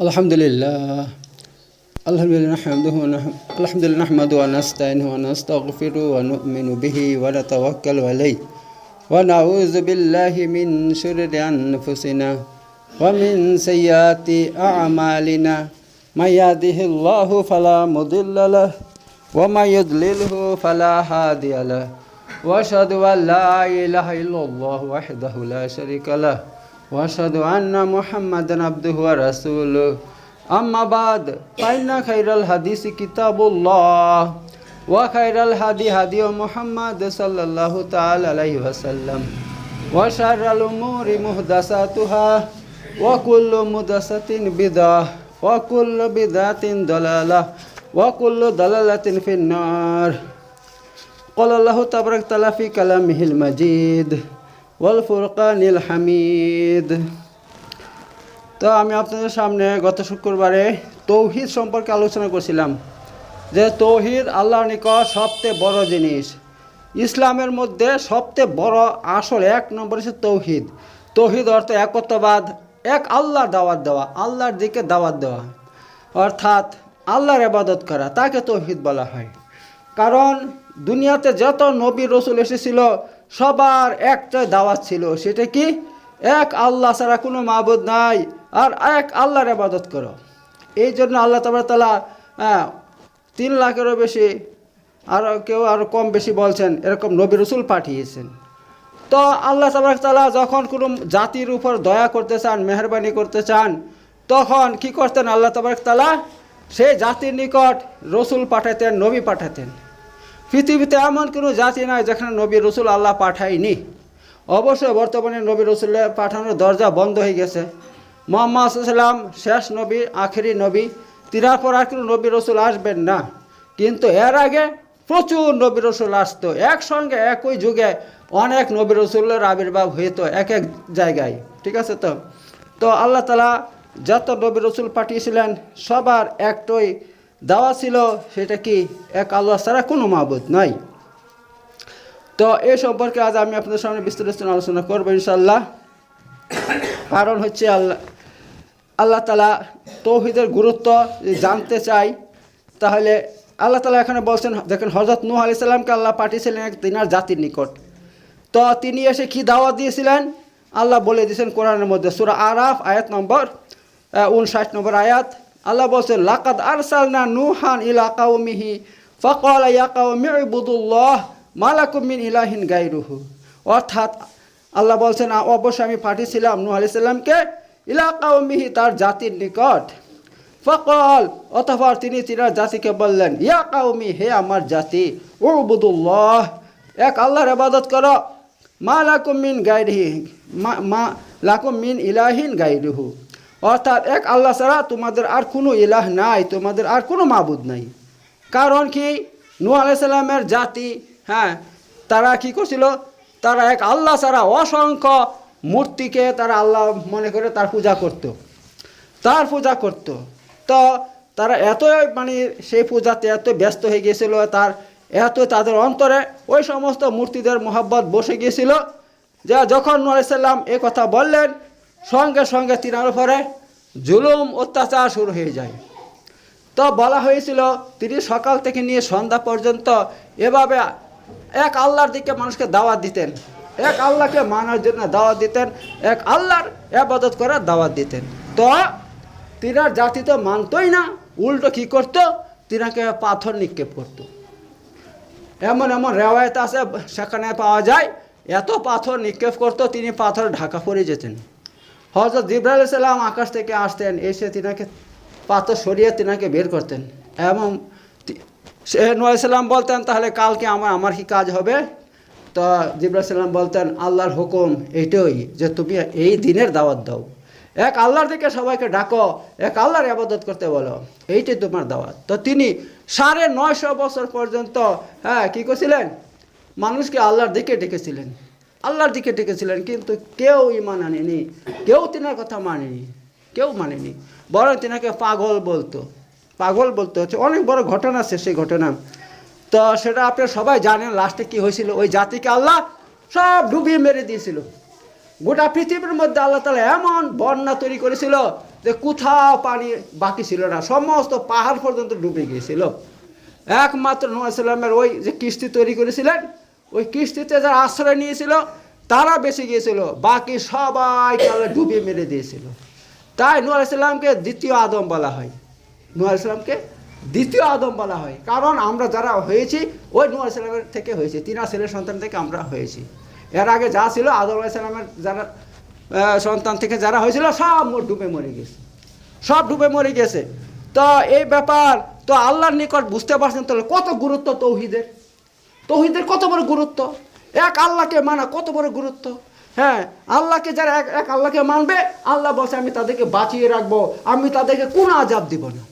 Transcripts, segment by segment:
الحمد لله الحمد لله نحمده الحمد لله نحمده ونستعينه ونستغفره ونؤمن به ونتوكل عليه ونعوذ بالله من شرور أنفسنا ومن سيئات أعمالنا. من يهده الله فلا مضل له ومن يضلله فلا هادي له. واشهد ان لا اله الا الله وحده لا شريك له. واشهد ان محمدا عبده ورسوله اما بعد فان خير الحديث كتاب الله وخير الهدي هدي محمد صلى الله تعالى عليه وسلم وشر الامور محدثاتها وكل محدثه بدعه وكل بدعه ضلاله وكل ضلاله في النار قال الله تبارك وتعالى في كلامه المجيد ওয়াল হামিদ। তো আমি আপনাদের সামনে গত শুক্রবারে তৌহিদ সম্পর্কে আলোচনা করছিলাম, যে তৌহিদ আল্লাহর নিকট সবচেয়ে বড় জিনিস। ইসলামের মধ্যে সবচেয়ে বড় আসল এক নম্বর হচ্ছে তৌহিদ। তৌহিদ অর্থ একত্ববাদ, এক আল্লাহর দাওয়াত দেওয়া, আল্লাহর দিকে দাওয়াত দেওয়া। অর্থাৎ আল্লাহর আবাদত করা, তাকে তৌহিদ বলা হয়। কারণ দুনিয়াতে যত নবী রসুল এসেছিল সবার একটা দাওয়াত ছিল সেটা কি? এক আল্লাহ ছাড়া কোনো মাবুদ নাই আর এক আল্লাহর আবাদত করো। এই জন্য আল্লাহ তাবার তালা হ্যাঁ, তিন লাখেরও বেশি আরও কেউ আরও কম বেশি বলছেন এরকম নবী রসুল পাঠিয়েছেন। তো আল্লাহ তাবারক তাআলা যখন কোনো জাতির উপর দয়া করতে চান মেহরবানি করতে চান তখন কি করতেন আল্লাহ তাবারক তাআলা? সেই জাতির নিকট রসুল পাঠাতেন নবী পাঠাতেন। পৃথিবীতে এমন কোনো জাতি নাই যেখানে নবী রসুল আল্লাহ পাঠায়নি। অবশ্যই বর্তমানে নবী রসুলের পাঠানোর দরজা বন্ধ হয়ে গেছে। মোহাম্মদ সাল্লাম শেষ নবী, আখেরি নবী তিনার পর আর কোনো নবী রসুল আসবেন না। কিন্তু এর আগে প্রচুর নবী রসুল আসতো। একসঙ্গে একই যুগে অনেক নবী রসুলের আবির্ভাব হইতো এক এক জায়গায়। ঠিক আছে তো? তো আল্লাহ তালা যত নবী রসুল পাঠিয়েছিলেন, সবার একটাই দাওয়া ছিল সেটা কি এক আল্লাহ ছাড়া কোনো মাবুদ নাই। তো এই সম্পর্কে আজ আমি আপনাদের সামনে বিস্তারিত আলোচনা করব ইনশাল্লাহ কারণ হচ্ছে আল্লাহ আল্লাহ তালা তৌহিদের গুরুত্ব জানতে চাই, তাহলে আল্লাহ তালা এখানে বলছেন, দেখেন হজরত নূহ আলি সাল্লামকে আল্লাহ পাঠিয়েছিলেন এক তিনার জাতির নিকট। তো তিনি এসে কি দাওয়াত দিয়েছিলেন? আল্লাহ বলে দিয়েছেন কোরআনের মধ্যে সুরা আরাফ আয়াত নম্বর উনষাট নম্বর আয়াত আল্লাহ বলছেন লাকাদ আরসালনা নুহান ইলা কাউমিহি ফকাল ইয়া কাউমি ইবুদুল্লাহ মালাকুম মিন ইলাহিন গাইরুহু অর্থাৎ আল্লাহ বলছেন, "আ- অবশ্যই আমি পাঠিয়েছিলাম নূহ আলাইহিস সালামকে ইলা কাউমিহি তার জাতির নিকট। ফকল, অতঃপর তিনি তিনার জাতিকে বললেন, ইয়া কাউমি হে আমার জাতি, উবুদুল্লাহ, এক আল্লাহর ইবাদত করো। মা লাকুম মিন গাইরিহি মা মা, লাকুম মিন ইলাহিন গাইরুহু অর্থাৎ এক আল্লাহ ছাড়া তোমাদের আর কোনো ইলাহ নাই, তোমাদের আর কোনো মাবুদ নাই। কারণ কি? নূহ আলাইহিস সালামের জাতি হ্যাঁ তারা কি করছিল? তারা এক আল্লাহ ছাড়া অসংখ্য মূর্তিকে তারা আল্লাহ মনে করে তার পূজা করতো। তার পূজা করত। তো তারা এত মানে সেই পূজাতে এত ব্যস্ত হয়ে গিয়েছিল, তার এত তাদের অন্তরে ওই সমস্ত মূর্তিদের মোহাব্বত বসে গিয়েছিল যে যখন নূরাইসাল্লাম এ কথা বললেন সঙ্গে সঙ্গে তিনার উপরে জুলুম, অত্যাচার শুরু হয়ে যায়। তো বলা হয়েছিল, তিনি সকাল থেকে নিয়ে সন্ধ্যা পর্যন্ত এভাবে এক আল্লাহর দিকে মানুষকে দাওয়াত দিতেন। এক আল্লাহকে মানার জন্য দাওয়াত দিতেন, এক আল্লাহর আবাদত করার দাওয়াত দিতেন। তো তিনার জাতি তো মানতই না, উল্টো কি করতো? তিনাকে পাথর নিক্ষেপ করতো। এমন এমন রেওয়ায়ত আছে, সেখানে পাওয়া যায়, এত পাথর নিক্ষেপ করতো, তিনি পাথর ঢাকা পড়ে যেতেন। হজরত সাল্লাম আকাশ থেকে আসতেন, এসে তিনাকে পাথর সরিয়ে তিনাকে বের করতেন এবং সে বলতেন, তাহলে কালকে আমার আমার কি কাজ হবে? তো জিব্রাইল সাল্লাম বলতেন, আল্লাহর হুকুম এইটাই যে তুমি এই দিনের দাওয়াত দাও। এক আল্লাহর দিকে সবাইকে ডাকো, এক আল্লাহর আবাদত করতে বলো। এইটাই তোমার দাওয়াত। তো তিনি সাড়ে নয়শো বছর পর্যন্ত হ্যাঁ কী করছিলেন? মানুষকে আল্লাহর দিকে ডেকেছিলেন। আল্লাহর দিকে ডেকেছিলেন, কিন্তু কেউ ইমান আনেনি, কেউ তেনার কথা মানেনি, কেউ মানেনি। বরং তেনাকে পাগল বলতো। পাগল বলতে হচ্ছে, অনেক বড় ঘটনা আছে সেই ঘটনা। তো সেটা আপনারা সবাই জানেন, লাস্টে কি হয়েছিল? ওই জাতিকে আল্লাহ সব ডুবিয়ে মেরে দিয়েছিল। গোটা পৃথিবীর মধ্যে আল্লাহ তালা এমন বন্যা তৈরি করেছিল যে কোথাও পানি বাকি ছিল না, সমস্ত পাহাড় পর্যন্ত ডুবে গিয়েছিল। একমাত্র নোয়াসাল্লামের ওই যে কিস্তি তৈরি করেছিলেন ওই কিস্তিতে যারা আশ্রয় নিয়েছিল, তারা বেঁচে গিয়েছিল। বাকি সবাইকে আল্লাহ ডুবিয়ে মেরে দিয়েছিল। তাই নূর ইসলামকে দ্বিতীয় আদম বলা হয়। নূর ইসলামকে দ্বিতীয় আদম বলা হয়। কারণ আমরা যারা হয়েছি, ওই নূর ইসলামের থেকে হয়েছি। তিনা ছেলের সন্তান থেকে আমরা হয়েছি। এর আগে যা ছিল, আদম ইসলামের যারা সন্তান থেকে যারা হয়েছিল, সব ডুবে মরে গেছে। সব ডুবে মরে গেছে। তো এই ব্যাপার, তো আল্লাহর নিকট বুঝতে পারছেন তাহলে কত গুরুত্ব তৌহিদের? তৌহিদের কত বড় গুরুত্ব? এক আল্লাহকে মানা কত বড় গুরুত্ব? হ্যাঁ আল্লাহকে যারা এক এক আল্লাহকে মানবে, আল্লাহ বলছে, আমি তাদেরকে বাঁচিয়ে রাখব, আমি তাদেরকে কোনো আজাব দিব না।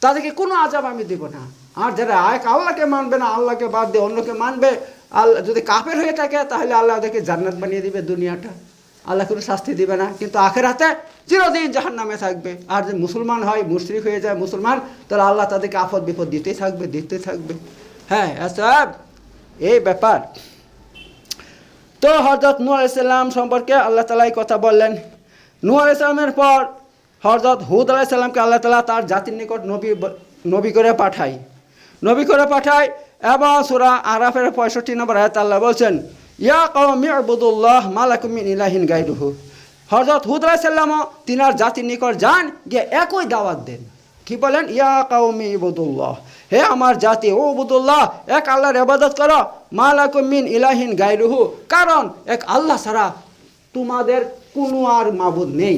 তাদেরকে কোনো আজাব আমি দিব না। আর যারা এক আল্লাহকে মানবে না, আল্লাহকে বাদ দিয়ে অন্যকে মানবে আল্লাহ যদি কাফের হয়ে থাকে, তাহলে আল্লাহ ওদেরকে জান্নাত বানিয়ে দিবে দুনিয়াটা। আল্লাহ কোনো শাস্তি দিবে না। কিন্তু আখের হাতে চিরদিন জাহান নামে থাকবে। আর যে মুসলমান হয়, মুশরিক হয়ে যায় মুসলমান, তাহলে আল্লাহ তাদেরকে আফদ বিপদ দিতেই থাকবে দিতে থাকবে। হ্যাঁ সব এই ব্যাপার। তো হজরত নূর আলাইসাল্লাম সম্পর্কে আল্লাহ তালা এই কথা বললেন। নূর আলাইসাল্লামের পর হজরত হুদ আলাইসাল্লামকে আল্লাহ তালা তার জাতির নিকট নবী নবী করে পাঠায়। নবী করে পাঠায় এবং সুরা আরাফের পঁয়ষট্টি নম্বর আয়াত আল্লাহ বলছেন, ইয়া কওমি আবুদুল্লাহ মালাকুমিন ইলাহিন গাইরুহু হজরত হুদ আলাইসাল্লামও তিনার জাতির নিকট যান, গিয়ে একই দাওয়াত দেন। কি বলেন? ইয়া কাউমি ইবুদুল্লাহ হে আমার জাতি, ও বুদুল্লাহ এক আল্লাহর ইবাদত করো। মালাকুম মিন ইলাহিন গায়রুহু। কারণ এক আল্লাহ ছাড়া তোমাদের কোনো আর মাবুদ নেই।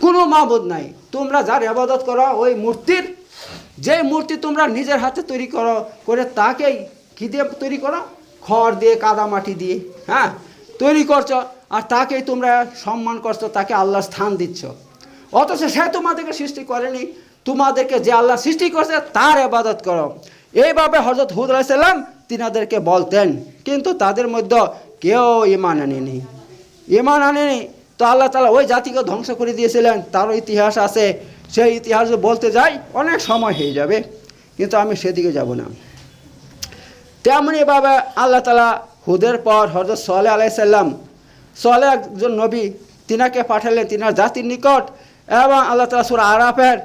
কোনো মাবুদ নাই। তোমরা যার ইবাদত করো, ওই মূর্তির, যে মূর্তি তোমরা নিজের হাতে তৈরি করো, করে তাকেই কি দিয়ে তৈরি করো? খড় দিয়ে, কাদা মাটি দিয়ে হ্যাঁ? তৈরি করছ, আর তাকেই তোমরা সম্মান করছ, তাকে আল্লাহ স্থান দিচ্ছ। অথচ সে তোমাদেরকে সৃষ্টি করেনি। তোমাদেরকে যে আল্লাহ সৃষ্টি করছে, তার ইবাদত করো। এইভাবে হজরত হুদ আলাইসাল্লাম তিনাদেরকে বলতেন, কিন্তু তাদের মধ্যে কেউ ইমান আনেনি। ইমান আনেনি। তো আল্লাহ তালা ওই জাতিকে ধ্বংস করে দিয়েছিলেন, তারও ইতিহাস আছে। সেই ইতিহাস বলতে যাই, অনেক সময় হয়ে যাবে, কিন্তু আমি সেদিকে যাব না। তেমনইভাবে আল্লাহ তালা হুদের পর হজরত সোয়ালে আলাইসাল্লাম সোয়ালে একজন নবী, তিনাকে পাঠালেন তিনার জাতির নিকট, এবং আল্লাহ তালা সুর আরাফের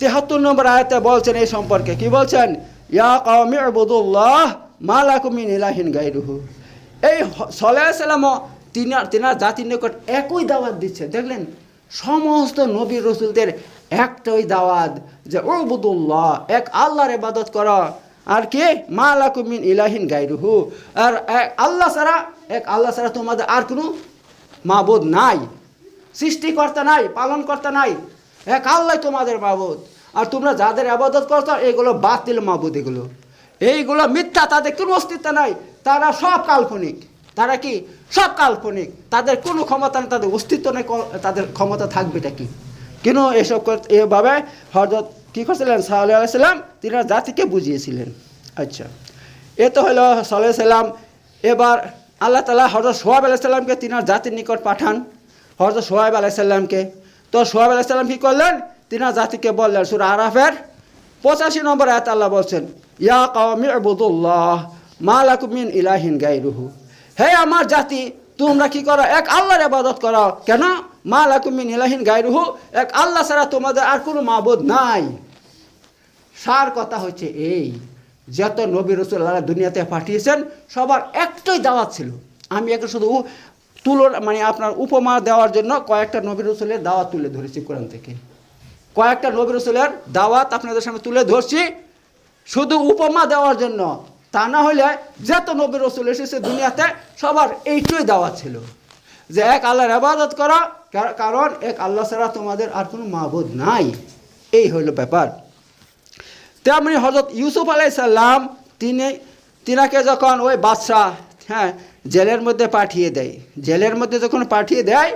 তেহাত্তর নম্বর আয়তে বলছেন এই সম্পর্কে। কি বলছেন? ইয়া কওমি আবুদুল্লাহ মালাকুমিন ইলাহিন গাইরুহু এই সলে সাল্লামও তিনার তিনার জাতির নিকট একই দাওয়াত দিচ্ছে। দেখলেন, সমস্ত নবী রসুলদের একটাই দাওয়াত যে ওবুদুল্লাহ এক আল্লাহর ইবাদত করো। আর কে? মালাকুমিন ইলাহিন গাইরুহু আর এক আল্লাহ ছাড়া, এক আল্লাহ ছাড়া তোমাদের আর কোনো মাবুদ নাই। সৃষ্টিকর্তা নাই, পালনকর্তা নাই। এক আল্লাহ তোমাদের মাবুদ। আর তোমরা যাদের আবাদত করছ, এগুলো বাতিল মাবুদ এগুলো। এইগুলো মিথ্যা, তাদের কোনো অস্তিত্ব নাই। তারা সব কাল্পনিক। তারা কি? সব কাল্পনিক। তাদের কোনো ক্ষমতা নেই, তাদের অস্তিত্ব নেই তাদের ক্ষমতা থাকবেটা কি? কিন্তু এসব এভাবে? হজরত কী করছিলেন? সাল্লাহ তিনি জাতিকে বুঝিয়েছিলেন। আচ্ছা। এ তো হলো সাল্লাহ সাল্লাম। এবার আল্লাহ তালা হজরত সোহাব আলাইসাল্লামকে তিনার জাতির নিকট পাঠান। হজরত সোহাইব আলাইসাল্লামকে তো সোহাব আলাইসাল্লাম কী করলেন? তিনি জাতিকে বললেন, সুর আরাফের পঁচাশি নম্বর আয়াত আল্লাহ বলছেন, ইয়া কওমি আবুদুল্লাহ মালাকুমিন ইলাহিন গাইরুহু হে আমার জাতি, তোমরা কি করো? এক আল্লাহর ইবাদত করো। কেন? মালাকুমিন ইলাহিন গাইরুহু এক আল্লাহ ছাড়া তোমাদের আর কোনো মাবুদ নাই। সার কথা হচ্ছে এই, যত নবী রসুল আল্লাহ দুনিয়াতে পাঠিয়েছেন, সবার একটাই দাওয়াত ছিল। আমি একটা শুধু তুলন মানে আপনার উপমা দেওয়ার জন্য কয়েকটা নবী রসুলের দাওয়াত তুলে ধরেছি কোরআন থেকে। কয়েকটা নবী রসুলের দাওয়াত আপনাদের সামনে তুলে ধরছি। শুধু উপমা দেওয়ার জন্য, তা না হলে যত নবী রসুল এসেছে দুনিয়াতে, সবার এইটুই দাওয়াত ছিল। যে এক আল্লাহর আবাদত করা, কার- কারণ এক আল্লাহ ছাড়া তোমাদের আর কোনো মাহবুদ নাই। এই হইল ব্যাপার। তেমনি হজরত ইউসুফ আলাইসাল্লাম তিনি তিনাকে যখন ওই বাদশাহ হ্যাঁ জেলের মধ্যে পাঠিয়ে দেয়। জেলের মধ্যে যখন পাঠিয়ে দেয়,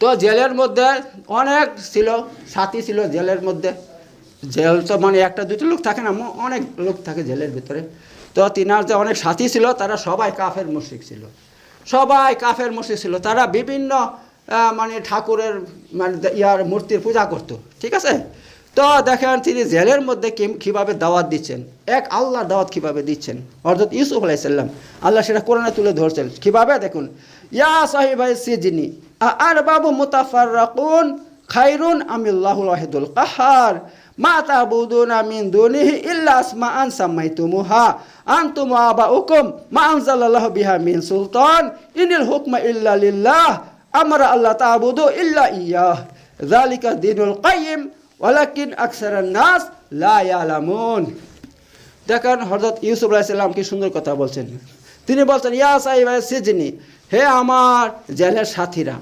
তো জেলের মধ্যে অনেক ছিল, সাথী ছিল জেলের মধ্যে। জেল তো মানে একটা দুটো লোক থাকে না অনেক লোক থাকে জেলের ভিতরে। তো তিনার যে অনেক সাথী ছিল, তারা সবাই কাফের মুশরিক ছিল। সবাই কাফের মুশরিক ছিল। তারা বিভিন্ন মানে ঠাকুরের মানে ইয়ার মূর্তির পূজা করতো। ঠিক আছে? তো দেখেন তিনি জেলের মধ্যে কীভাবে দাওয়াত দিচ্ছেন? এক আল্লাহ দাওয়াত কীভাবে দিচ্ছেন? অর্থাৎ ইউসুফ আলাইসাল্লাম আল্লাহ সেটা কোরআনে তুলে ধরছেন। কীভাবে? দেখুন, ইয়া সাহিবাই সিজিনি আর বাবু মুতাফার রাকুন খাইরুন আমিল্লাহুল ওয়াহিদুল কাহার? মা তাবুদুনা মিন দুনিহি ইল্লা আসমাআন সামাইতুমুহা আনতুম আবাউকুম মা আনজালাল্লাহু বিহা মিন সুলতান। ইনিল হুকমা ইল্লা লিল্লাহ। আমরা আল্লাহ তাবুদু ইল্লা ইয়াহ। যালিকা দিনুল কাইয়িম। ওয়ালাকিন আকসারান নাস লা ইয়ালামুন। দেখেন হযরত ইউসুফ আলাইহিস সালাম কি সুন্দর কথা বলছেন। তিনি বলছেন, ইয়া সাহিব সিজনি, হে আমার জেলের সাথীরা,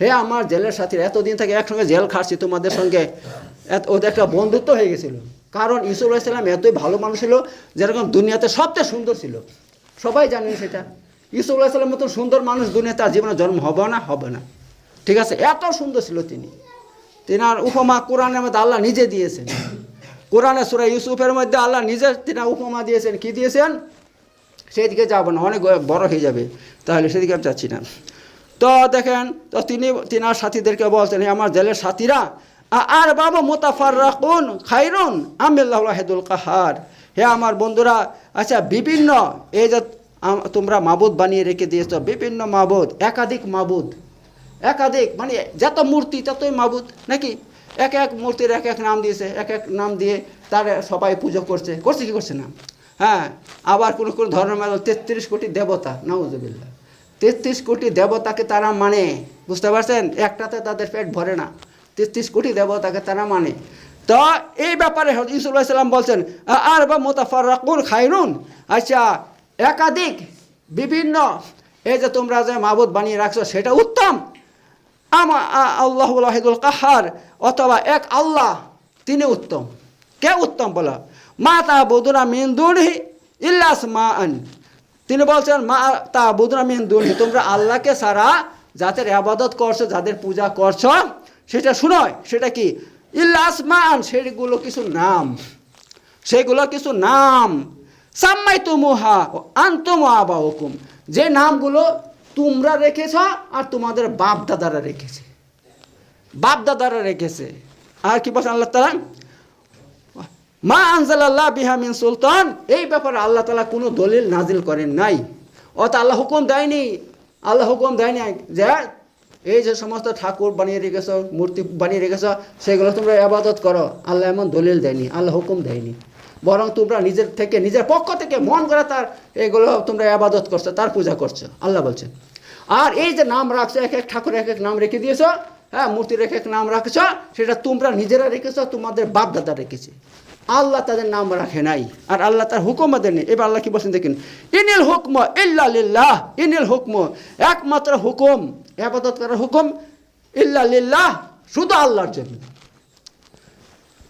হে আমার জেলের সাথীরা, এতদিন থেকে একসঙ্গে জেল খাচ্ছি তোমাদের সঙ্গে। এত- ওদের একটা বন্ধুত্ব হয়ে গেছিল। কারণ ইউসুফ আলাইসাল্লাম এতই ভালো মানুষ ছিল, যেরকম দুনিয়াতে সবচেয়ে সুন্দর ছিল। সবাই জানেন সেটা। ইউসুফ আলাইসাল্লাম মতন সুন্দর মানুষ দুনিয়াতে আর জীবনে জন্ম হবে না হবে না। ঠিক আছে, এত সুন্দর ছিল তিনি। তিনার উপমা কোরআনের মধ্যে আল্লাহ নিজে দিয়েছেন। কোরআনে সুরা ইউসুফের মধ্যে আল্লাহ নিজে তিনা উপমা দিয়েছেন। কি দিয়েছেন? সেদিকে যাব না, অনেক বড় হয়ে যাবে। তাহলে সেদিকে আমি যাচ্ছি না। তো দেখেন, তো তিনি তিনার সাথীদেরকে বলছেন আমার জেলের সাথীরা আর বাবা মোতাফার রাখুন খাইরুন আমিল্লাহ হেদুল কাহার। হে আমার বন্ধুরা আচ্ছা বিভিন্ন এই যে তোমরা মাবুদ বানিয়ে রেখে দিয়েছ, বিভিন্ন মাবুদ, একাধিক মাবুদ একাধিক মানে যত মূর্তি ততই মাবুদ নাকি? এক এক মূর্তির এক এক নাম দিয়েছে, এক এক নাম দিয়ে তার সবাই পুজো করছে। করছে কি করছে না? হ্যাঁ আবার কোনো কোনো ধর্মের তেত্রিশ কোটি দেবতা নাউজবিল্লা তেত্রিশ কোটি দেবতাকে তারা মানে বুঝতে পারছেন? একটাতে তাদের পেট ভরে না। তেত্রিশ কোটি দেবতাকে তারা মানে। তো এই ব্যাপারে ইউসুফ বলছেন আর বা মোতাফার রাকুন খাইরুন আচ্ছা একাধিক বিভিন্ন, এই যে তোমরা যে মাবুদ বানিয়ে রাখছো, সেটা উত্তম। আমা কাহার অথবা এক আল্লাহ, তিনি উত্তম। কে উত্তম বলা? মা তা বদুরা মিন দুনহি ইল্লাস মা আন তিনি বলছেন, মা তা বদুরা মিন দুনহি, তোমরা আল্লাহকে সারা যাদের আবাদত করছ, যাদের পূজা করছ, সেটা শুনয় সেটা কি? ইল্লাস মা আন সেগুলো কিছু নাম। সেগুলো কিছু নাম। সাম্মাই তুমুহা আন্তম আবা হুকুম যে নামগুলো তোমরা রেখেছ আর তোমাদের বাপ দাদারা রেখেছে। বাপ দাদারা রেখেছে। আর কি বলছেন আল্লাহ তালা মা আনজালাল্লাহ বিহামিন সুলতান। এই ব্যাপারে আল্লাহ তালা কোনো দলিল নাজিল করেন নাই। অত আল্লাহ হুকুম দেয়নি। আল্লাহ হুকুম দেয়নি যে, এই যে সমস্ত ঠাকুর বানিয়ে রেখেছ, মূর্তি বানিয়ে রেখেছ, সেগুলো তোমরা আবাদত করো। আল্লাহ এমন দলিল দেয়নি, আল্লাহ হুকুম দেয়নি। বরং তোমরা নিজের থেকে, নিজের পক্ষ থেকে মন করে তার এগুলো তোমরা আবাদত করছ, তার পূজা করছ। আল্লাহ বলছেন, আর এই যে নাম রাখছো, এক এক ঠাকুর এক এক নাম রেখে দিয়েছ হ্যাঁ মূর্তির এক এক নাম রাখছো, সেটা তোমরা নিজেরা রেখেছ, তোমাদের বাপ দাদা রেখেছে। আল্লাহ তাদের নাম রাখে নাই, আর আল্লাহ তার হুকুম দেননি। এবার আল্লাহ কি বলছেন দেখেন, ইনিল হুকম ইল্লা লিল্লাহ, ইনিল হুকম, একমাত্র হুকুম, আবাদত করার হুকুম ইল্লা লিল্লাহ, শুধু আল্লাহর জন্য।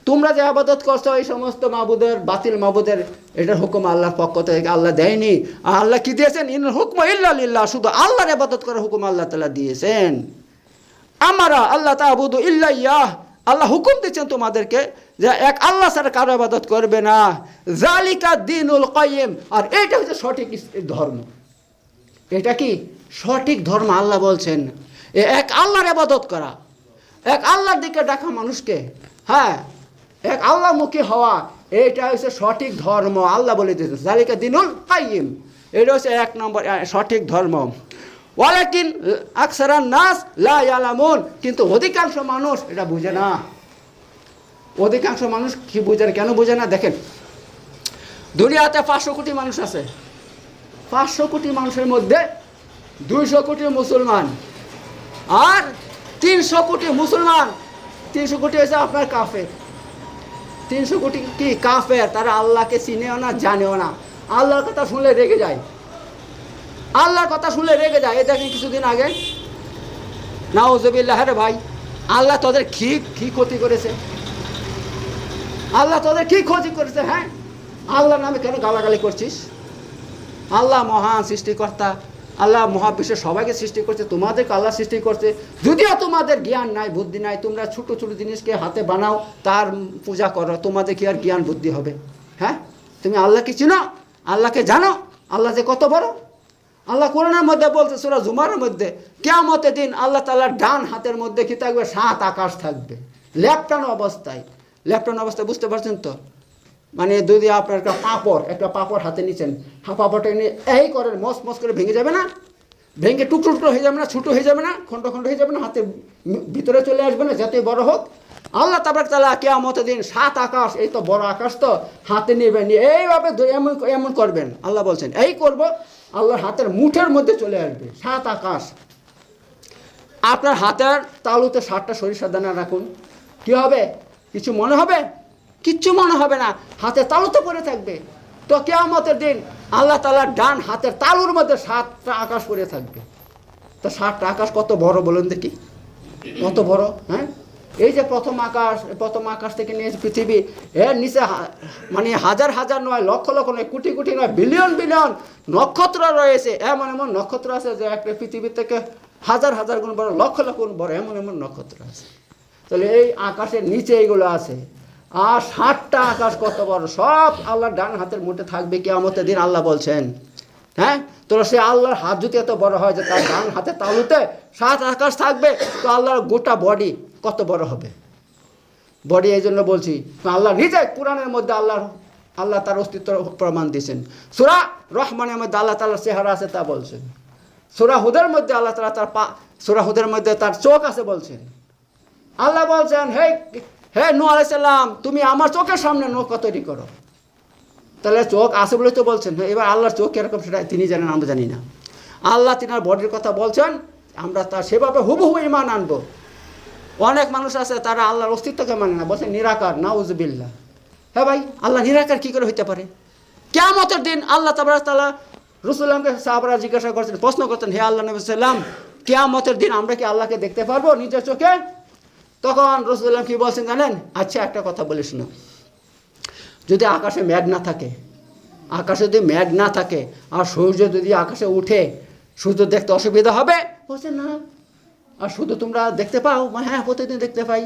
তোমরা যে আবাদত করছ, এই সমস্ত মাবুদের, বাতিল মাবুদের, এটার হুকুম আল্লাহর পক্ষ থেকে আল্লাহ দেয়নি। আল্লাহ কি দিয়েছেন? ইন হুকম ইল্লা লিল্লাহ, শুধু আল্লাহর আবাদত করার হুকুম আল্লাহ তালা দিয়েছেন। আমারা আল্লাহ তাবুদু ইল্লা ইয়াহ আল্লাহ হুকুম দিচ্ছেন তোমাদেরকে যে এক আল্লাহ ছাড়া কারও আবাদত করবে না। জালিকা দিনুল কয়েম আর এটা হচ্ছে সঠিক ধর্ম। এটা কি? সঠিক ধর্ম আল্লাহ বলছেন। এক আল্লাহর আবাদত করা। এক আল্লাহর দিকে ডাকা মানুষকে হ্যাঁ এক আল্লাহমুখী হওয়া এটা হচ্ছে সঠিক ধর্ম। আল্লাহ বলে দিয়েছে জালিকা দিনুল কাইম এটা হচ্ছে এক নম্বর সঠিক ধর্ম। ওয়ালাকিন আকসারান নাস লা ইয়ালামুন। কিন্তু অধিকাংশ মানুষ এটা বুঝে না। অধিকাংশ মানুষ কি বুঝে না, কেন বুঝে না? দেখেন, দুনিয়াতে পাঁচশো কোটি মানুষ আছে। পাঁচশো কোটি মানুষের মধ্যে দুইশো কোটি মুসলমান। আর তিনশো কোটি মুসলমান। তিনশো কোটি হয়েছে আপনার কাফের। তিনশো কোটি কি কাফের? তারা আল্লাহকে চিনেও না, জানেও না। আল্লাহর কথা শুনলে রেগে যায়। আল্লাহর কথা শুনলে রেগে যায়। এই দেখেন কিছুদিন আগে, নাউজবিল্লাহ রে ভাই, আল্লাহ তোদের কি কি ক্ষতি করেছে? আল্লাহ তোদের কি ক্ষতি করেছে হ্যাঁ? আল্লাহর নামে কেন গালাগালি করছিস? আল্লাহ মহান সৃষ্টিকর্তা আল্লাহ মহাবিশ্বের সবাইকে সৃষ্টি করছে, তোমাদেরকে আল্লাহ সৃষ্টি করছে। যদিও তোমাদের জ্ঞান নাই, বুদ্ধি নাই, তোমরা ছোট ছোটো জিনিসকে হাতে বানাও, তার পূজা করো, তোমাদের কি আর জ্ঞান বুদ্ধি হবে? হ্যাঁ? তুমি আল্লাহকে চিনো, আল্লাহকে জানো, আল্লাহ যে কত বড়? আল্লাহ কোরআনের মধ্যে বলছে, সুরা জুমারের মধ্যে, কেয়ামতের দিন আল্লাহ তাআলার ডান হাতের মধ্যে কি থাকবে? সাত আকাশ থাকবে। লেপটানো অবস্থায়। লেফটন অবস্থায় বুঝতে পারছেন তো? মানে যদি আপনার একটা পাঁপড় একটা পাঁপড় হাতে নিচ্ছেন হ্যাঁ নিয়ে এই করেন, মস মস করে ভেঙে যাবে না? ভেঙে টুকরো টুকরো হয়ে যাবে না, ছোটো হয়ে যাবে না, খণ্ড খণ্ড হয়ে যাবে না, হাতে ভিতরে চলে আসবে না, যতই বড় হোক। আল্লাহ তাবার তালা কেয়ামত দিন সাত আকাশ, এই তো বড় আকাশ তো, হাতে নেবেন এইভাবে এমন এমন করবেন। আল্লাহ বলছেন, এই করব, আল্লাহর হাতের মুঠের মধ্যে চলে আসবে, সাত আকাশ। আপনার হাতের তালুতে সাতটা সরিষার দানা রাখুন। কি হবে? কিছু মনে হবে? কিচ্ছু মনে হবে না হাতে তালুতে পড়ে থাকবে। তো কেয়ামতের দিন আল্লাহ তালার ডান হাতের তালুর মধ্যে সাতটা আকাশ পড়ে থাকবে। তো সাতটা আকাশ কত বড় বলুন দেখি? কত বড়? হ্যাঁ? এই যে প্রথম আকাশ প্রথম আকাশ থেকে নিয়ে পৃথিবী, এর নিচে মানে হাজার হাজার নয়, লক্ষ লক্ষ নয়, কোটি কোটি নয়, বিলিয়ন বিলিয়ন নক্ষত্র রয়েছে। এমন এমন নক্ষত্র আছে যে একটা পৃথিবী থেকে হাজার হাজার গুণ বড়, লক্ষ লক্ষ গুণ বড়, এমন এমন নক্ষত্র আছে। তাহলে এই আকাশের নিচে এইগুলো আছে। আর ষাটটা আকাশ কত বড়? সব আল্লাহর ডান হাতের মুঠে থাকবে কি আমতের দিন, আল্লাহ বলছেন। হ্যাঁ? তো সে আল্লাহর হাত যদি এত বড় হয় যে তার ডান হাতে তালুতে সাত আকাশ থাকবে, তো আল্লাহর গোটা বডি কত বড় হবে? বডি এই জন্য বলছি আল্লাহ নিজে কোরআনের মধ্যে আল্লাহর, আল্লাহ তার অস্তিত্ব প্রমাণ দিয়েছেন। সুরা রহমানের মধ্যে আল্লাহ তালার চেহারা আছে তা বলছেন। সুরা হুদের মধ্যে আল্লাহ তালা তার পা, সুরা হুদের মধ্যে তার চোখ আছে বলছেন। আল্লাহ বলছেন হে হে নু আলাইসাল্লাম তুমি আমার চোখের সামনে নৌকা তৈরি করো। তাহলে চোখ আছে বলে তো বলছেন। এবার আল্লাহর চোখ কীরকম সেটা তিনি জানেন, আমরা জানি না। আল্লাহ তিনার বডির কথা বলছেন, আমরা তার সেভাবে হুবহু ইমান আনব। অনেক মানুষ আছে, তারা আল্লাহর অস্তিত্বকে মানে না, বলছে নিরাকার নাউজবিল্লা হ্যাঁ ভাই, আল্লাহ নিরাকার কী করে হইতে পারে? কেমতের দিন আল্লাহ তাবার তালা রসুল্লামকে সাহাবারা জিজ্ঞাসা করছেন, প্রশ্ন করতেন হে আল্লাহ নবী সাল্লাম, কেয়ামতের দিন আমরা কি আল্লাহকে দেখতে পারব নিজের চোখে? তখন রসুল্লাম কি বলছেন জানেন? আচ্ছা একটা কথা বলে শুনো। যদি আকাশে মেঘ না থাকে, আকাশে যদি মেঘ না থাকে, আর সূর্য যদি আকাশে উঠে, সূর্য দেখতে অসুবিধা হবে? বলছে, না। আর শুধু তোমরা দেখতে পাও? মানে হ্যাঁ প্রতিদিন দেখতে পাই।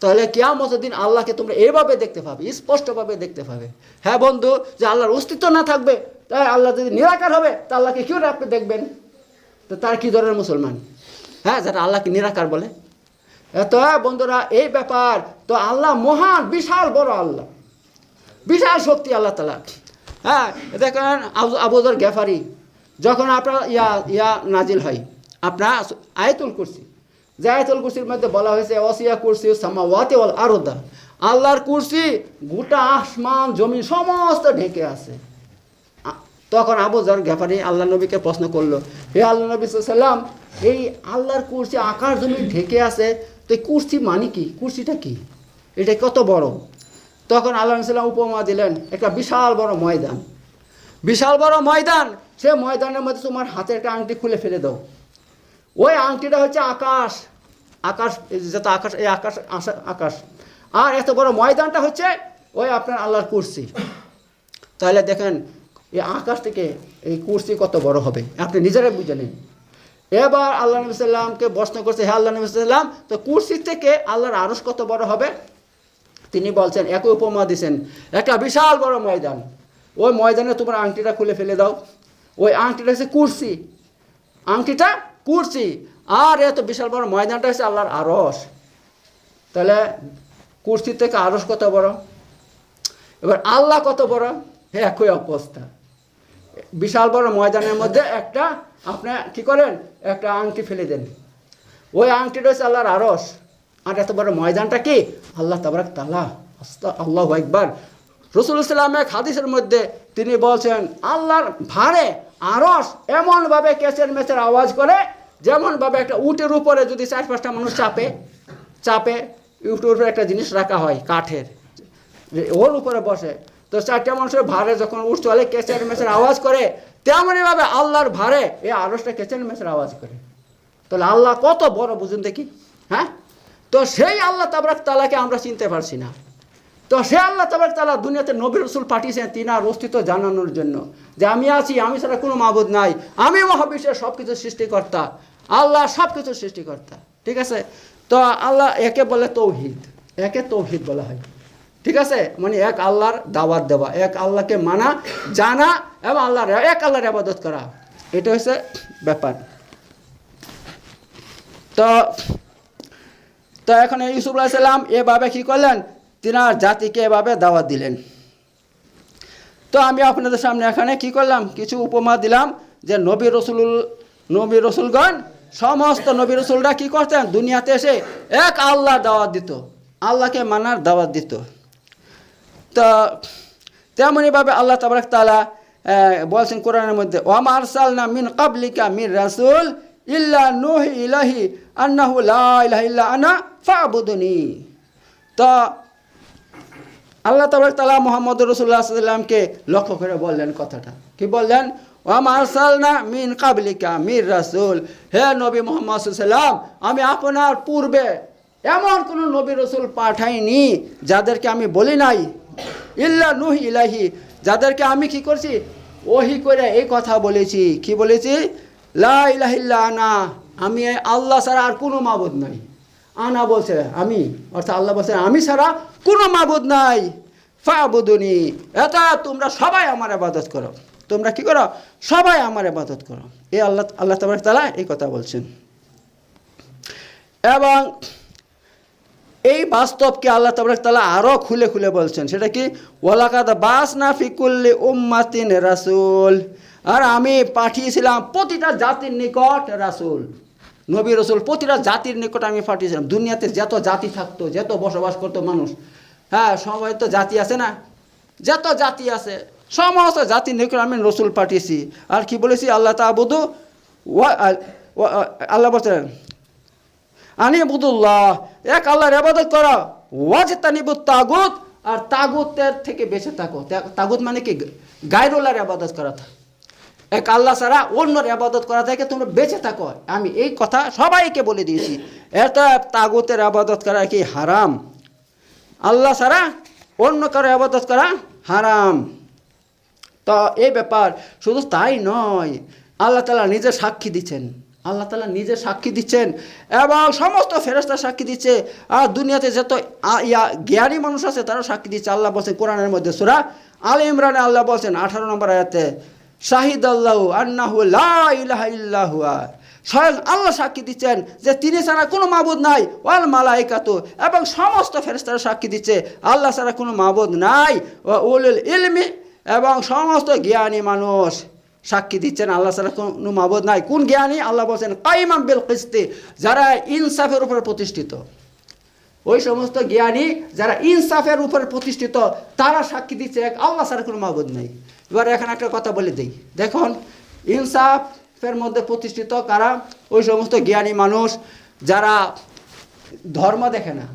তাহলে কেয়ামতের দিন আল্লাহকে তোমরা এভাবে দেখতে পাবে, স্পষ্টভাবে দেখতে পাবে। হ্যাঁ বন্ধু, যে আল্লাহর অস্তিত্ব না থাকবে, তাই আল্লাহ যদি নিরাকার হবে, তা আল্লাহকে কেউ আপনি দেখবেন? তো তার কি ধরনের মুসলমান? হ্যাঁ যারা আল্লাহকে নিরাকার বলে? তো বন্ধুরা, এই ব্যাপার। তো আল্লাহ মহান, বিশাল বড় আল্লাহ। বিশাল শক্তি আল্লাহ তালা হ্যাঁ দেখেন আবু আবুদর গ্যাফারি যখন আপনার ইয়া ইয়া নাজিল হয়, আপনার আয়তুল কুরসি, যে আয়তুল কুরসির মধ্যে বলা হয়েছে অসিয়া কুরসি সামাওয়াতি ওয়াল আরদা। আল্লাহর কুরসি গোটা আসমান জমি সমস্ত ঢেকে আছে। তখন আবু জর গ্যাফারি আল্লাহ নবীকে প্রশ্ন করল, হে আল্লাহ নবী সাল্লাম এই আল্লাহর কুরসি আকার জমি ঢেকে আছে তো এই কুরসি মানে কি? কুরসিটা কি? এটা কত বড়? তখন আল্লাহ সাল্লাম উপমা দিলেন, একটা বিশাল বড় ময়দান। বিশাল বড় ময়দান! সে ময়দানের মধ্যে তোমার হাতের একটা আংটি খুলে ফেলে দাও। ওই আংটিটা হচ্ছে আকাশ। আকাশ যত আকাশ, এই আকাশ আকাশ। আর এত বড় ময়দানটা হচ্ছে ওই আপনার আল্লাহর কুর্সি। তাহলে দেখেন, এই আকাশ থেকে এই কুরসি কত বড় হবে? আপনি নিজেরাই বুঝে নিন। এবার আল্লাহ নবী সাল্লামকে প্রশ্ন করছে হ্যাঁ আল্লাহ নবী সাল্লাম, তো কুরসি থেকে আল্লাহর আরস কত বড় হবে? তিনি বলছেন, একই উপমা দিছেন, একটা বিশাল বড় ময়দান। ওই ময়দানে তোমার আংটিটা খুলে ফেলে দাও। ওই আংটিটা হচ্ছে কুরসি। আংটিটা কুরসি। আর এত বিশাল বড় ময়দানটা হচ্ছে আল্লাহর আরস তাহলে কুরসি থেকে আরস কত বড়? এবার আল্লাহ কত বড়? একই অবস্থা। বিশাল বড় ময়দানের মধ্যে একটা, আপনি কি করেন? একটা আংটি ফেলে দেন। ওই আংটিটা রয়েছে আল্লাহর আরস আর এত বড় ময়দানটা কি? আল্লাহ তাবারাক তালা আল্লাহ একবার রসুল ইসলামের হাদিসের মধ্যে তিনি বলছেন, আল্লাহর ভারে আরস এমনভাবে কেচের মেচের আওয়াজ করে, যেমনভাবে একটা উটের উপরে যদি চার পাঁচটা মানুষ চাপে চাপে, উটের উপরে একটা জিনিস রাখা হয়, কাঠের। ওর উপরে বসে। তো চারটা মানুষের ভারে যখন উঠ চলে কেচের মেচের আওয়াজ করে তেমনইভাবে আল্লাহর ভারে এই আরসটা কেচের মেচের আওয়াজ করে। তাহলে আল্লাহ কত বড় বুঝুন দেখি হ্যাঁ? তো সেই আল্লাহ তাবরাক তালাকে আমরা চিনতে পারছি না। তো সে আল্লাহ তাবরাক তালা দুনিয়াতে নবী রসুল পাঠিয়েছেন তিনার অস্তিত্ব জানানোর জন্য যে আমি আছি, আমি ছাড়া কোনো মাবুদ নাই, আমি মহাবিশ্বের সব কিছু সৃষ্টিকর্তা, আল্লাহ সব কিছু সৃষ্টিকর্তা, ঠিক আছে? তো আল্লাহ একে বলে তৌহিদ, একে তৌহিদ বলা হয়। ঠিক আছে? মানে এক আল্লাহর দাওয়াত দেওয়া, এক আল্লাহকে মানা, জানা এবং আল্লাহর এক আল্লাহর আবাদত করা। এটা হচ্ছে ব্যাপার। তো তো এখন ইউসুফ আলাইসাল্লাম এভাবে কী করলেন? তিনার জাতিকে এভাবে দাওয়াত দিলেন। তো আমি আপনাদের সামনে এখানে কি করলাম? কিছু উপমা দিলাম যে নবী রসুল নবী রসুলগণ, সমস্ত নবী রসুলরা কী করতেন? দুনিয়াতে এসে এক আল্লাহ দাওয়াত দিত, আল্লাহকে মানার দাওয়াত দিত। তো তেমনইভাবে আল্লাহ তাবারক তালা বলছেন কোরআনের মধ্যে ওয়াম আরসালনা মিন কাবলিকা মির রাসূল ইল্লা নূহি ইলাহি আন্নাহু লা ইল্লা আনা ফাবুদুনি। তো আল্লাহ তাবারক তালা মোহাম্মদ রসুল্লাহ সাল্লামকে লক্ষ্য করে বললেন কথাটা। কি বললেন? ওয়াম আরসালনা মিন কাবলিকা মির রাসূল। হে নবী মোহাম্মদ সাল্লাম আমি আপনার পূর্বে এমন কোন নবী রসুল পাঠাইনি যাদেরকে আমি বলি নাই। ইল্লা নুহ ইলাহি, যাদেরকে আমি কি করছি? ওহি করে এই কথা বলেছি। কি বলেছি? লা ইলাহিল্লা আনা, আমি আল্লাহ ছাড়া আর কোনো মাবুদ নাই। আনা বলছে, আমি। অর্থাৎ আল্লাহ বলছে, আমি ছাড়া কোনো মাবুদ নাই। ফাবুদুনি এটা তোমরা সবাই আমার আবাদত করো। তোমরা কি করো? সবাই আমার আবাদত করো। এই আল্লাহ আল্লাহ তালা এই কথা বলছেন। এবং এই বাস্তবকে আল্লাহ তাবরাক তালা আরও খুলে খুলে বলছেন, সেটা কি? ওলাকাদ বাস না ফিকুল্লি উম্মাতিন রাসুল। আর আমি পাঠিয়েছিলাম প্রতিটা জাতির নিকট রাসুল। নবী রসুল, প্রতিটা জাতির নিকট আমি পাঠিয়েছিলাম। দুনিয়াতে যত জাতি থাকতো, যত বসবাস করতো মানুষ হ্যাঁ সবাই তো জাতি আছে না? যত জাতি আছে, সমস্ত জাতির নিকট আমি রসুল পাঠিয়েছি। আর কি বলেছি? আল্লাহ তাবুদু আল্লাহ বলছেন আনি বুদুল্লাহ এক আল্লাহর আবাদত করো ওয়াজ তানিবুত তাগুত, আর তাগুতের থেকে বেঁচে থাকো। তাগুত মানে কি? গায়রুল্লাহর আবাদত করা থা- এক আল্লাহ ছাড়া অন্যর আবাদত করা থেকে তোমরা বেঁচে থাকো। আমি এই কথা সবাইকে বলে দিয়েছি। এটা তাগুতের আবাদত করা কি হারাম? আল্লাহ ছাড়া অন্য কারও আবাদত করা হারাম। তো এই ব্যাপার শুধু তাই নয়, আল্লাহ তালা নিজে সাক্ষী দিচ্ছেন। আল্লাহ তালা নিজে সাক্ষী দিচ্ছেন এবং সমস্ত ফেরস্তা সাক্ষী দিচ্ছে। আর দুনিয়াতে যত ইয়া জ্ঞানী মানুষ আছে তারা সাক্ষী দিচ্ছে। আল্লাহ বলছেন কোরআনের মধ্যে সুরা আল ইমরানে আল্লাহ বলছেন, আঠারো নম্বর আয়াতে শাহিদ আল্লাহ আন্নাহু ইল্লাহুয়া স্বয়ং আল্লাহ সাক্ষী দিচ্ছেন যে তিনি ছাড়া কোনো মাবুদ নাই। ওয়াল মালাইকাতু। এবং সমস্ত ফেরেস্তারা সাক্ষী দিচ্ছে, আল্লাহ ছাড়া কোনো মাবুদ নাই। ও উল ইলমি এবং সমস্ত জ্ঞানী মানুষ। সাক্ষী দিচ্ছেন, আল্লাহ ছাড়া কোনো মাবুদ নাই। কোন জ্ঞানী? আল্লাহ বলছেন কাইমাম বিল কিস্তি, যারা ইনসাফের উপর প্রতিষ্ঠিত। ওই সমস্ত জ্ঞানী যারা ইনসাফের উপর প্রতিষ্ঠিত, তারা সাক্ষী দিচ্ছে এক আল্লাহ ছাড়া কোনো মাবুদ নেই। এবার এখানে একটা কথা বলে দিই। দেখুন, ইনসাফের মধ্যে প্রতিষ্ঠিত কারা? ওই সমস্ত জ্ঞানী মানুষ যারা ধর্ম দেখে না।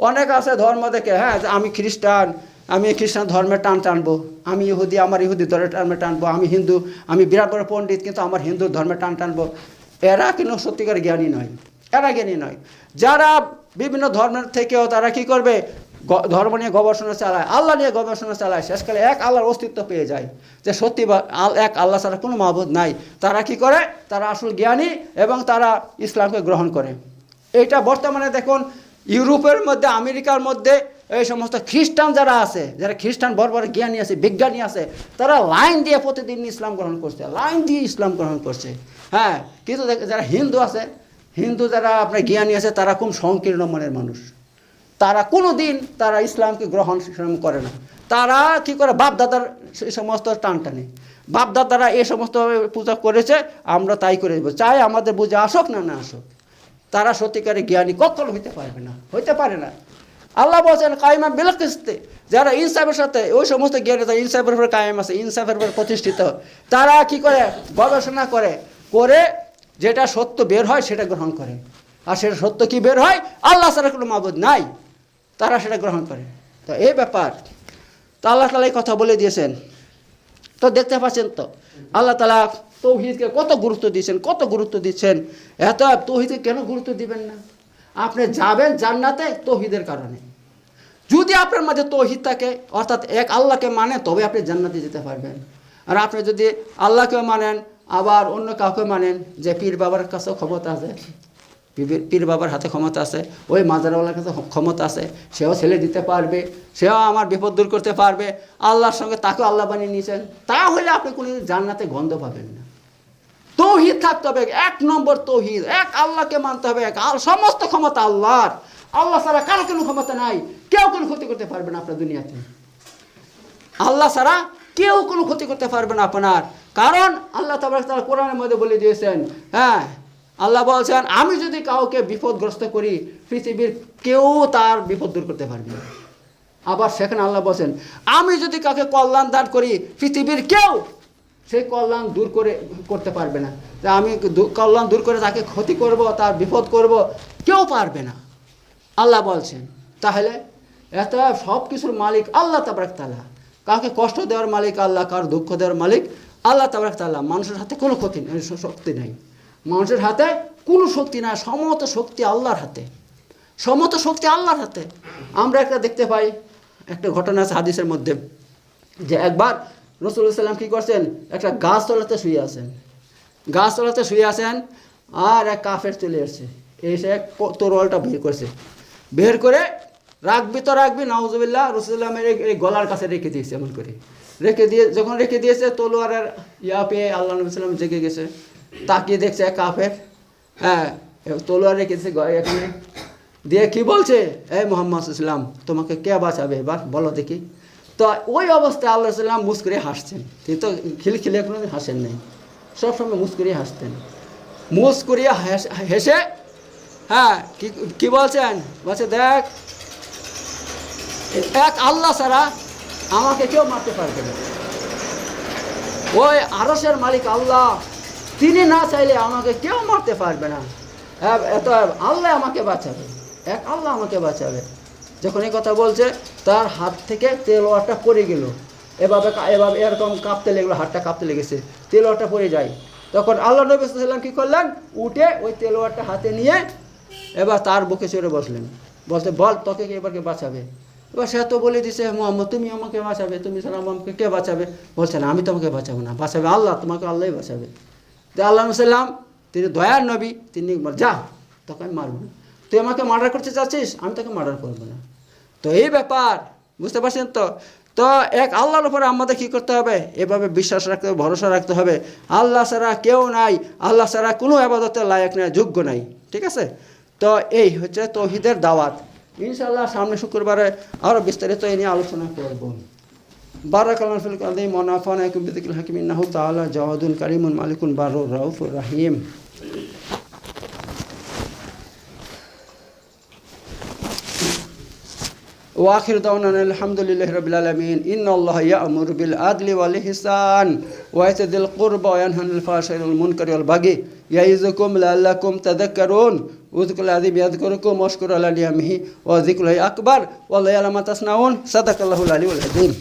অনেক আছে ধর্ম দেখে হ্যাঁ আমি খ্রিস্টান আমি খ্রিস্টান ধর্মের টান টানবো, আমি ইহুদি, আমার ইহুদি ধর্মের টান টানবো, আমি হিন্দু, আমি বিরাট বড় পণ্ডিত, কিন্তু আমার হিন্দু ধর্মের টান টানবো। এরা কিন্তু সত্যিকার জ্ঞানী নয়, এরা জ্ঞানী নয়। যারা বিভিন্ন ধর্মের থেকেও তারা কি করবে? ধর্ম নিয়ে গবেষণা চালায়, আল্লাহ নিয়ে গবেষণা চালায়, শেষকালে এক আল্লাহর অস্তিত্ব পেয়ে যায়। যে সত্যি এক আল্লাহ ছাড়া কোনো মাহবুদ নাই। তারা কি করে? তারা আসল জ্ঞানী এবং তারা ইসলামকে গ্রহণ করে। এটা বর্তমানে দেখুন, ইউরোপের মধ্যে, আমেরিকার মধ্যে এই সমস্ত খ্রিস্টান যারা আছে, যারা খ্রিস্টান বড় বড় জ্ঞানী আছে, বিজ্ঞানী আছে, তারা লাইন দিয়ে প্রতিদিন ইসলাম গ্রহণ করছে, লাইন দিয়ে ইসলাম গ্রহণ করছে। হ্যাঁ কিন্তু যারা হিন্দু আছে, হিন্দু যারা আপনার জ্ঞানী আছে, তারা খুব সংকীর্ণ মনের মানুষ। তারা কোনো দিন তারা ইসলামকে গ্রহণ করে না। তারা কি করে, বাপদাদার সেই সমস্ত টান টানে বাপদাদারা এই সমস্ত পূজা করেছে, আমরা তাই করে দেবো। চাই আমাদের বুঝে আসুক না না আসুক। তারা সত্যিকারে জ্ঞানী কখনো হইতে পারবে না, হইতে পারে না। আল্লাহ বলছেন, কায়মা বিলকিস্তে যারা ইনসাফের সাথে, ওই সমস্ত জ্ঞানী তারা ইনসাফের উপর কায়েম আছে, ইনসাফের উপর প্রতিষ্ঠিত, তারা কি করে? গবেষণা করে করে যেটা সত্য বের হয়, সেটা গ্রহণ করে। আর সেটা সত্য কি বের হয়? আল্লাহ ছাড়া কোনো মাবুদ নাই। তারা সেটা গ্রহণ করে। তো এই ব্যাপার। তো আল্লাহ তালা এই কথা বলে দিয়েছেন। তো দেখতে পাচ্ছেন তো, আল্লাহ তালা তৌহিদকে কত গুরুত্ব দিয়েছেন, কত গুরুত্ব দিচ্ছেন। এত তৌহিদকে কেন গুরুত্ব দিবেন না? আপনি যাবেন জান্নাতে তহিদের কারণে। যদি আপনার মাঝে তৌহিদ থাকে, অর্থাৎ এক আল্লাহকে মানে তবে আপনি জান্নাতে যেতে পারবেন। আর আপনি যদি আল্লাহকে মানেন, আবার অন্য কাউকে মানেন, যে পীর বাবার কাছেও ক্ষমতা আছে, পীর- বাবার হাতে ক্ষমতা আছে, ওই মাজারওয়ালার কাছে ক্ষমতা আছে, সেও ছেলে দিতে পারবে, সেও আমার বিপদ দূর করতে পারবে, আল্লাহর সঙ্গে তাকেও আল্লাহ বানিয়ে নিয়েছেন, তাহলে আপনি কোনো জান্নাতে গন্ধ পাবেন না। তৌহিদ থাকতে হবে, এক নম্বর তৌহিদ, এক আল্লাহকে মানতে হবে, এক আল সমস্ত ক্ষমতা আল্লাহর। আল্লাহ ছাড়া কারও কোনো ক্ষমতা নাই, কেউ কোনো ক্ষতি করতে পারবে না আপনার দুনিয়াতে। আল্লাহ ছাড়া কেউ কোনো ক্ষতি করতে পারবে না আপনার। কারণ আল্লাহ তাবার তারা কোরআনের মধ্যে বলে দিয়েছেন হ্যাঁ আল্লাহ বলছেন, আমি যদি কাউকে বিপদগ্রস্ত করি, পৃথিবীর কেউ তার বিপদ দূর করতে পারবে না। আবার সেখানে আল্লাহ বলছেন, আমি যদি কাউকে কল্যাণ দান করি, পৃথিবীর কেউ সেই কল্যাণ দূর করে, করতে পারবে না। যে আমি কল্যাণ দূর করে তাকে ক্ষতি করব, তার বিপদ করব, কেউ পারবে না। আল্লাহ বলছেন, তাহলে এত সব কিছুর মালিক আল্লাহ তাবরাক তালা কাউকে কষ্ট দেওয়ার মালিক আল্লাহ, কার দুঃখ দেওয়ার মালিক আল্লাহ তাবরাক তাল্লাহ মানুষের হাতে কোনো ক্ষতি নেই শক্তি নেই। মানুষের হাতে কোনো শক্তি নাই সমত শক্তি আল্লাহর হাতে। সমত শক্তি আল্লাহর হাতে। আমরা একটা দেখতে পাই, একটা ঘটনা আছে হাদিসের মধ্যে যে একবার রসুল্লাহ সাল্লাম কী করছেন? একটা গাছ তলাতে শুয়ে আছেন। গাছ তলাতে শুয়ে আছেন আর এক কাফের চলে এসছে। এসে তরোয়ালটা বের করছে। বের করে রাখবি তো রাখবি নওয়াজবিল্লাহ রসুল্লামের এই গলার কাছে রেখে দিয়েছে এমন করে। রেখে দিয়ে, যখন রেখে দিয়েছে তলোয়ারের ইয়া পেয়ে আল্লাহ নবী সাল্লাম জেগে গেছে। তাকিয়ে দেখছে এক কাফের। হ্যাঁ তলোয়ার রেখে দিয়েছে এখানে। দিয়ে কি বলছে? এই মোহাম্মদ ইসলাম তোমাকে কে বাঁচাবে? এবার বলো দেখি। তো ওই অবস্থায় আল্লাহ সাল্লাম মুস্কুরে হাসছেন। তিনি তো খিল খিলে কোনো হাসেন নাই। সবসময় মুস্কুরিয়ে হাসতেন। মুস্কুরিয়ে হেস- হ্যাঁ কি বলছেন? বলছে, দেখ, এক আল্লাহ ছাড়া আমাকে কেউ মারতে পারবে না। ওই আরসের মালিক আল্লাহ, তিনি না চাইলে আমাকে কেউ মারতে পারবে না। এ- এত আল্লাহ আমাকে বাঁচাবে। এক আল্লাহ আমাকে বাঁচাবে। যখন এই কথা বলছে, তার হাত থেকে তেলোয়ারটা পড়ে গেল। এভাবে এভাবে এরকম কাঁপতে লেগলো, হাতটা কাঁপতে লেগেছে। তেলোয়ারটা পড়ে যায়। তখন আল্লাহ নবী সাল্লাম কী করলেন? উঠে ওই তেলোয়ারটা হাতে নিয়ে এবার তার বুকে চড়ে বসলেন। বলতে বল, তোকে কে এবার কে বাঁচাবে? এবার সে তো বলে দিছে, মোহাম্মদ, তুমি আমাকে বাঁচাবে, তুমি সালাম আমাকে কে বাঁচাবে? বলছে, না, আমি তোমাকে বাঁচাবো না, বাঁচাবে আল্লাহ, তোমাকে আল্লাহই বাঁচাবে। তো আল্লাহ সাল্লাম, তিনি দয়ার নবী, তিনি যা, তোকে আমি মারবো তুই আমাকে মার্ডার করতে চাচ্ছিস? আমি তোকে মার্ডার করব না। তো এই ব্যাপার, বুঝতে পারছেন তো? তো এক আল্লাহর উপরে আমাদের কী করতে হবে? এভাবে বিশ্বাস রাখতে হবে, ভরসা রাখতে হবে। আল্লাহ ছাড়া কেউ নাই, আল্লাহ ছাড়া কোনো আবাদতের লায়ক নাই, যোগ্য নাই। ঠিক আছে? তো এই হচ্ছে তৌহিদের দাওয়াত। ইনশাল্লাহ সামনে শুক্রবারে আরও বিস্তারিত এই নিয়ে আলোচনা করব। বারাক আল্লাহ ফিল কাদিম ওনাফানা ইকুম বিদিকিল হাকিম, ইন্নাহু তাআলা মালিকুন বারুর রাউফুর রাহিম। ওয়াখির দাউনান আলহামদুলিল্লাহ রবিল আলমিন। ইন আল্লাহ ইয়ামুর বিল আদলি ওয়াল ইহসান। ওয়াইতাদিল কুরবা ওয়া ইয়ানহানিল ফাহশাইল মুনকারি ওয়াল বাগি। ইয়াইযুকুম লাআল্লাকুম তাযাক্কারুন। উযকুল আযীম ইয়াযকুরুকুম ওয়াশকুরু আলা নিয়ামিহি। ওয়া যিকরুল আকবার। ওয়া লা ইয়ালামা তাসনাউন। সাদাকাল্লাহুল আলিউল আযীম।